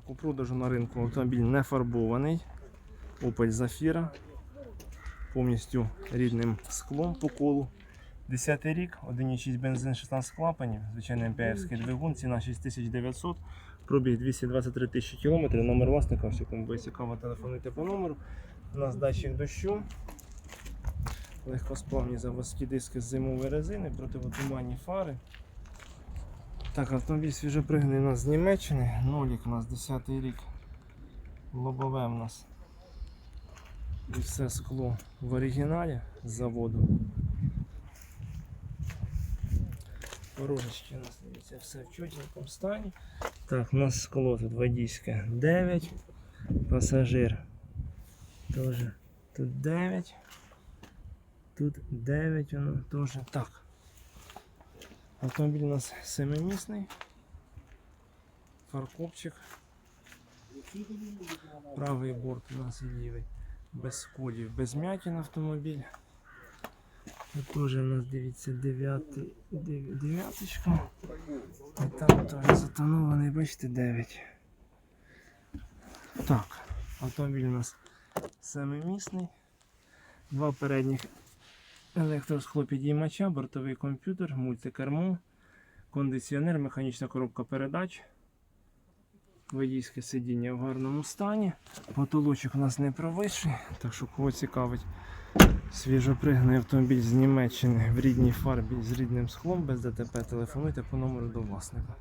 Так, у продажу на ринку автомобіль не фарбований. Opel Zafira. Повністю рідним склом по колу. 10 рік, 1,6 бензин, 16 клапанів, звичайний МПФський двигун, ціна 6900, пробіг 223 тисячі кілометрів, номер власника, все кому буде цікаво, телефонуйте по номеру. У нас датчик дощу, легкосплавні заводські диски з зимової резини, противотуманні фари. Так, автомобіль свіжопригнаний у нас з Німеччини, нолік у нас 10 рік, лобове у нас. І все скло в оригіналі з заводу. Порожечки у нас дивіться, все в чотенькому стані. Так, у нас скло тут водійське 9. Пасажир теж тут 9. Тут 9 воно теж. Так. Автомобіль у нас семимісний. Фаркопчик. Правий борт у нас лівий. Без сколів, без м'ятін автомобіль. Теж у нас дивіться дев'яточка. І там теж затонований, бачите, 9. Так, автомобіль у нас семимісний. Два передніх електросхлопідіймача, бортовий комп'ютер, мультикермо, кондиціонер, механічна коробка передач. Водійське сидіння в гарному стані. Потолочок у нас не провисший, так що кого цікавить. Свіжопригнаний автомобіль з Німеччини в рідній фарбі з рідним склом без ДТП. Телефонуйте по номеру до власника.